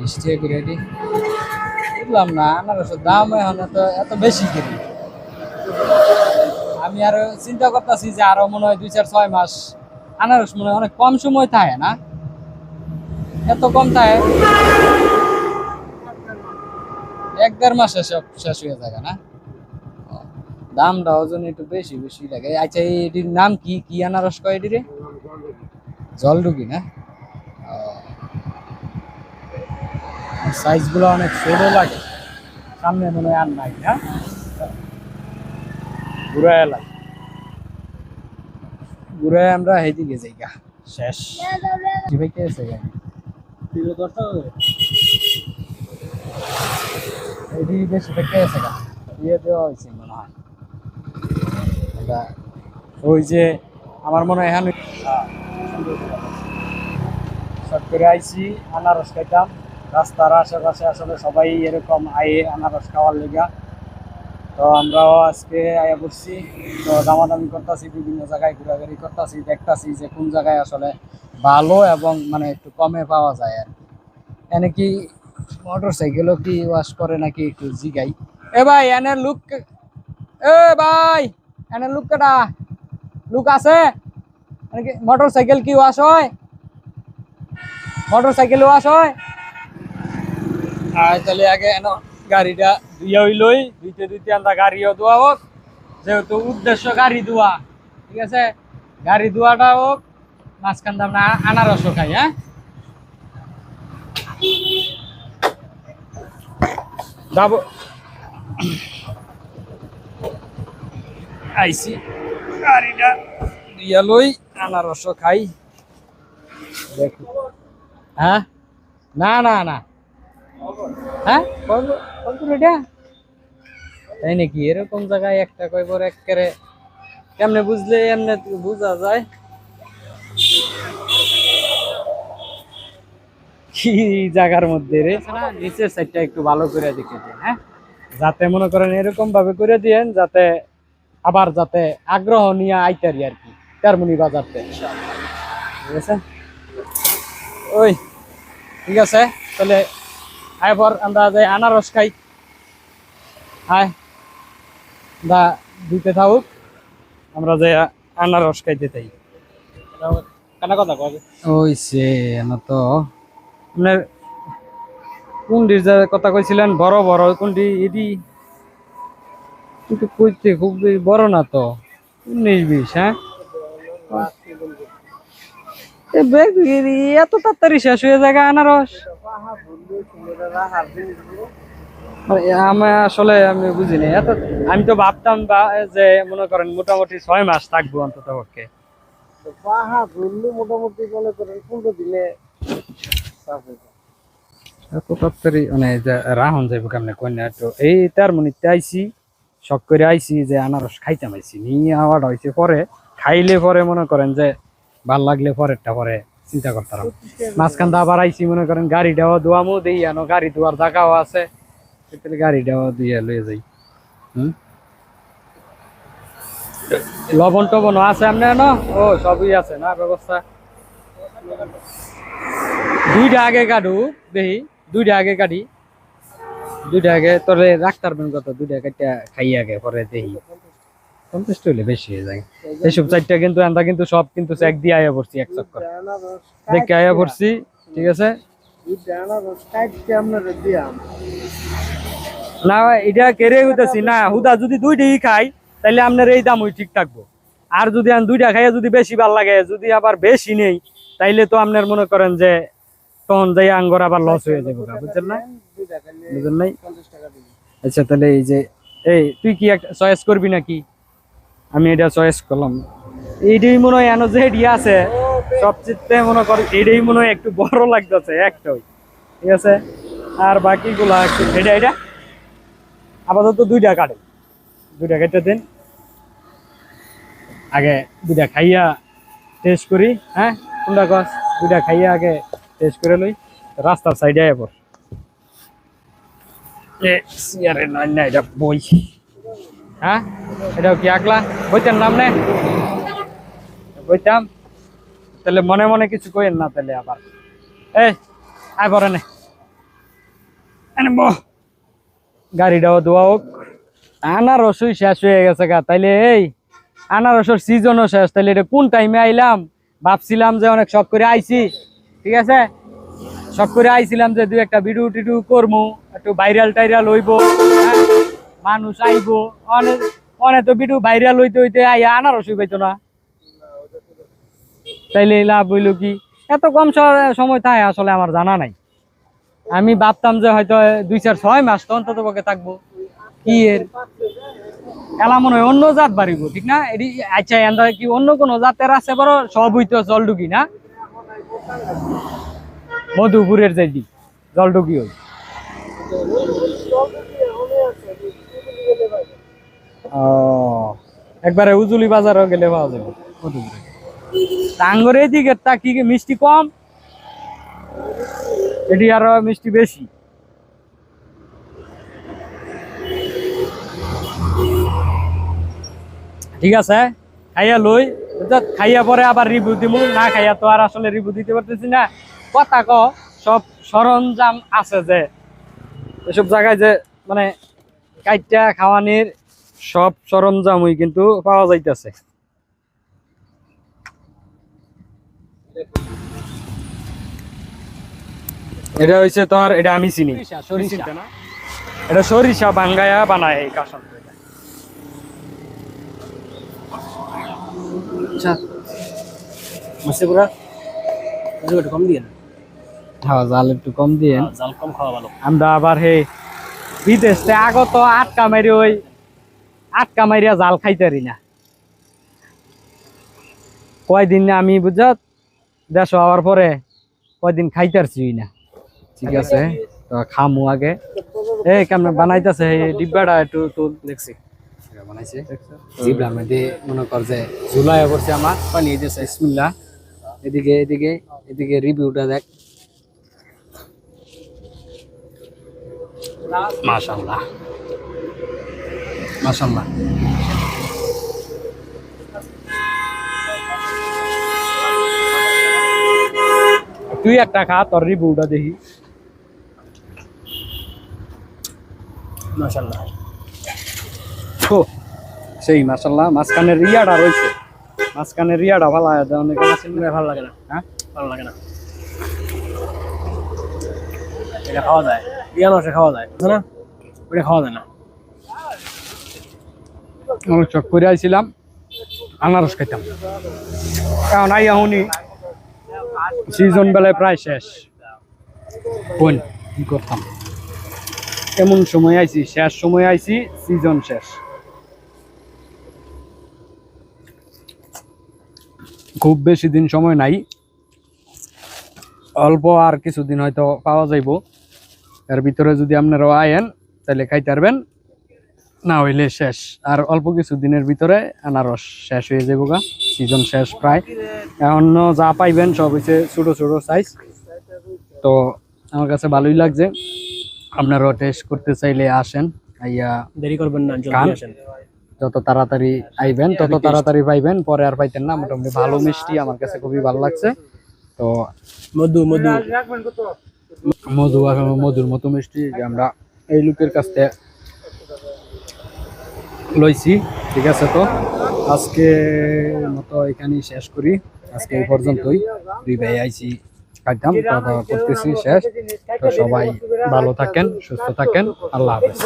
বিশ করে এটি বুঝলাম না, আনারসের দাম এখন এত এত বেশি কিনি। আমি আরও চিন্তা করতেছি যে আরও মনে হয় দুই চার, ছয় মাস আনারস মনে অনেক কম সময় থাকে না। এত কম থাকে। এক দেড় মাসে সব শেষ হয়ে যায় না। দামটা ওজন একটু বেশি বেশি লাগে। আচ্ছা এটির নাম কি? কি আনারস কয় এটি রে জলডুকি না? সাইজগুলো অনেক ছোট লাগে। সামনে মনে হয় আর নাই না ঘুরায় লাগে ঘুরায় আমরা হেদিকে যাই গা। শেষ। কি ভাই কে আছে গা বেশি থেকে আছে গা? দিয়ে দেওয়া হয়েছে মনে হয়। এটা ওই যে আমার মনে হয় এখানে শর্ট করে আইছি আনারস খাইতাম। রাস্তার আশেপাশে আসলে সবাই এরকম আয়ে আনারস খাওয়ার লেগা। তো আমরাও আজকে আয়া পড়ছি। তো দামাদামি করতেছি, বিভিন্ন জায়গায় ঘোরাঘুরি করতেছি, দেখতাছি যে কোন জায়গায় আসলে ভালো এবং মানে একটু কমে পাওয়া যায় আর কি। এনে কি মোটর সাইকেলও কি ওয়াশ করে নাকি একটু জিগাই? এ ভাই, এনে লুক, এ ভাই, এনে লুক কেটা? লুক আছে? মোটর সাইকেল কি ওয়াশ হয়? মোটর সাইকেল ওয়াশ হয়? আর তাহলে আগে এনো গাড়িটা ধুইয়া হইলই দুইতে আমরা গাড়িও ধোয়া হোক যেহেতু উদ্দেশ্য গাড়ি ধোয়া, ঠিক আছে? গাড়ি ধোয়াটা হোক মাঝখান দিয়ে আমরা আনারসও খাই হ্যাঁ? যাব আইসি গাড়িটা ধুইয়া লই আনারসও খাই। দেখো। হ্যাঁ? না না না। হ্যাঁ? এটা তাই নাকি? এরকম জায়গায় একটা কয়বার একেবারে কেমনে বুঝলে এমনি বোঝা যায়। কি জায়গার মধ্যে রে? নিচের সাইডটা একটু ভালো করে দেখে দিন হ্যাঁ? যাতে মনে করেন এরকম ভাবে করে দিয়েন যাতে আবার যাতে আগ্রহ নিয়ে আইতারি আর কি তেরমুনি বাজারতে। ঠিক আছে? ওই ঠিক আছে? তাহলে আয়পর আমরা যাই আনারস খাই। আয় দা দিতে থাকুক আমরা যাই আনারস খাইতে চাই। কেন কথা কয় ওই সে না তো। আপনার কোনটির যে কথা কইছিলেন বড় বড় কোনটি এটি কিন্তু কইতে খুব বড় না তো। উনিশ বিশ হ্যাঁ? এত তাড়াতাড়ি শেষ হয়ে যায় আনারস আমি আসলে আমি বুঝিনি, এত আমি তো ভাবতাম বা যে, মনে করেন মোটামুটি ছয় মাস থাকব অন্তত পক্ষে মোটামুটি। এত মানে মনে শখ করে যে আনারস খাইতাম আইছি, নিয়ে আওয়াটা হয়েছে পরে, খাইলে পরে মনে করেন যে ভালো লাগলে পরেরটা পরে চিন্তা করতাম। মাঝখান দিয়ে আবার আইছি, মনে করেন গাড়িটাও দোয়ামো দিই, আনো গাড়ি ধোয়ার জায়গাও আছে। তাহলে গাড়িটাও দিয়ে লয়ে যাই। হুম? লবণ টবণও আছে আপনি না ও, সবই আছে না, ব্যবস্থা। দুইটা আগে কাটু দেখি দুইটা আগে কাটি। দুইটা আগে তোরে রাখতে পারবেন কত, দুইটা কাটিয়া খাই আগে পরে দেখি পঞ্চাশ হইলে বেশি হয়ে যায়। এইসব চারটা কিন্তু আমরা কিন্তু সব কিন্তু চেক দিয়ে আয়া পড়ছি এক চক্কর। দেখে আয়া পড়ছি, ঠিক আছে? না, এটা কেড়ে হইতেছি না। হুদা যদি দুইটাই খাই তাহলে আপনার এই দাম ওই ঠিক থাকব। আর যদি আমি দুইটা খাইয়া যদি বেশি ভালো লাগে, যদি আবার বেশি নেই, তাইলে তো আপনার মনে করেন যে তখন যাই আঙ্গর আবার লস হয়ে যাবে বুঝছেন না? বুঝলেন নাই? আচ্ছা তাহলে এই যে, এই তুই কি একটা চয়েস করবি নাকি? আমি এটা চয়েস করলাম। এইটাই মনে হয় এনো যে এটি আছে, সবচেয়ে মনে কর, এটাই মনে হয় একটু বড় লাগতেছে, একটাই। ঠিক আছে? আর বাকিগুলা এটা এটা। আপাতত দুইটা কাটে। দুইটা কেটে দিন। আগে দুইটা খাইয়া টেস্ট করি হ্যাঁ? কোনটা গছ দুইটা খাইয়া আগে টেস্ট করে লই, রাস্তার সাইডে আয় পর এ সিয়ারে নয় না এটা বই। হ্যাঁ? এটাও কি আকলা? বইটার নাম নে। বইতাম। তাহলে মনে মনে কিছু কইেন না তাহলে আবার। এই, আয় পরে নে। গাড়িটাও দোয়া হোক। আনারসই শেষ হয়ে গেছে গা। তাইলে এই, আনারসের সিজনও শেষ। তাইলে এটা কোন টাইমে আইলাম? ভাবছিলাম যে অনেক শখ করে আইছি। ঠিক আছে? শখ করে আইছিলাম যে দুই একটা ভিডিও টিডিও করব একটু ভাইরাল টাইরাল হইব? মানুষ আইবো অনেক অনেক তো ভিডিও ভাইরাল হইতে হইতে আইয়া আনারসই পাইতো না। তাইলে লাভ হইল কি? এত কম সময় থাকে আসলে আমার জানা নাই। আমি ভাবতাম যে হয়তো দুই চার ছয় মাস তো অন্তত পক্ষে থাকব। কি এর? এলা মনে হয় অন্য জাত বাড়িব, ঠিক না? এটি আচ্ছা এন্দা কি অন্য কোনো জাতের আছে বড়? সব হইতো জলডুকি না? মধুপুরের যাইদি জলডুকি হই একবারে উজুলি বাজারও গেলে পাওয়া যাবে। মধুপুরে টাঙ্গর এদিকে তা কি মিষ্টি কম? এটি আরও মিষ্টি বেশি। ঠিক আছে, খাইয়া লই? খাইয়া পরে আবার রিভিউ দিব না খাইয়া তো আর আসলে রিভিউ দিতে পারতেছি না। কথা ক সব সরঞ্জাম আছে যে, এসব জায়গায় যে মানে কাইটা খাওয়ানির সব সরঞ্জামই কিন্তু পাওয়া যাইতেছে। এটা হইছে তোর এটা আমি চিনি। এটা সরিষা বাঙ্গায়া বানায় এই কাসন আচ্ছা। হ্যাঁ কম আমরা আবার হে বিদেশ আগত আটকা মারি ওই আটকা মারিয়া জাল খাইতারি না। কয়দিন না আমি বুঝত দেশ হওয়ার পরে কয়দিন খাইতারছি না। ঠিক আছে তো খামু আগে। এই কেমন বানাইতেছে এই ডিব্বাটা একটু দেখছি। বানাইছে। জিবলার মধ্যে মনে কর যে ঝুলাই পড়ছে আমার। পানি দিয়েছে ইসমিল্লা এদিকে এদিকে এদিকে রিভিউটা দেখ। মাশাল্লাহ তুই একটা খা তোর রিভিউটা দেখি। মাশাআল্লাহ। ও সেই মাশাল্লাহ মাঝখানের রিয়াটা রয়েছে। মাঝখানের রিয়াটা ভালো আছে? অনেক ভালো লাগে না। হ্যাঁ? ভালো লাগে না। এটা খাওয়া যায়। রিয়া মাসে খাওয়া যায় না? ওটা খাওয়া যায় না। চক করে আইছিলাম, আনারস খাইতাম। কারণ আই আহুনি সিজন বেলায় প্রায় শেষ। কোন কি করতাম? এমন সময় আইছি, শেষ সময় আইছি সিজন শেষ। খুব বেশি দিন সময় নাই। অল্প আর কিছুদিন হয়তো পাওয়া যাইব। এর ভিতরে যদি আপনারাও আয়েন, তাহলে খাইতে পারবেন। না হইলে শেষ। আর অল্প কিছু দিনের ভিতরে আনারস শেষ হয়ে যাব গা। সিজন শেষ প্রায়। অন্য যা পাইবেন সব হচ্ছে ছোট ছোট সাইজ তো আমার কাছে ভালোই লাগছে। আপনারাও টেস্ট করতে চাইলে আসেন আইয়া দেরি করবেন না যত তাড়াতাড়ি আইবেন তত তাড়াতাড়ি পাইবেন পরে আর পাইতেন না। মোটামুটি ভালো মিষ্টি আমার কাছে খুবই ভালো লাগছে। তো মধু মধু। মধু মধুর মতো মিষ্টি। যে আমরা এই লোকের কাছ থেকে লইছি, ঠিক আছে তো? আজকে মতো এখানেই শেষ করি। আজকে এই পর্যন্তই। দুই ভাই আইছি, খাইতাম, খাওয়া দাওয়া করতেছি, শেষ। তো সবাই ভালো থাকেন, সুস্থ থাকেন। আল্লাহ হাফেজ।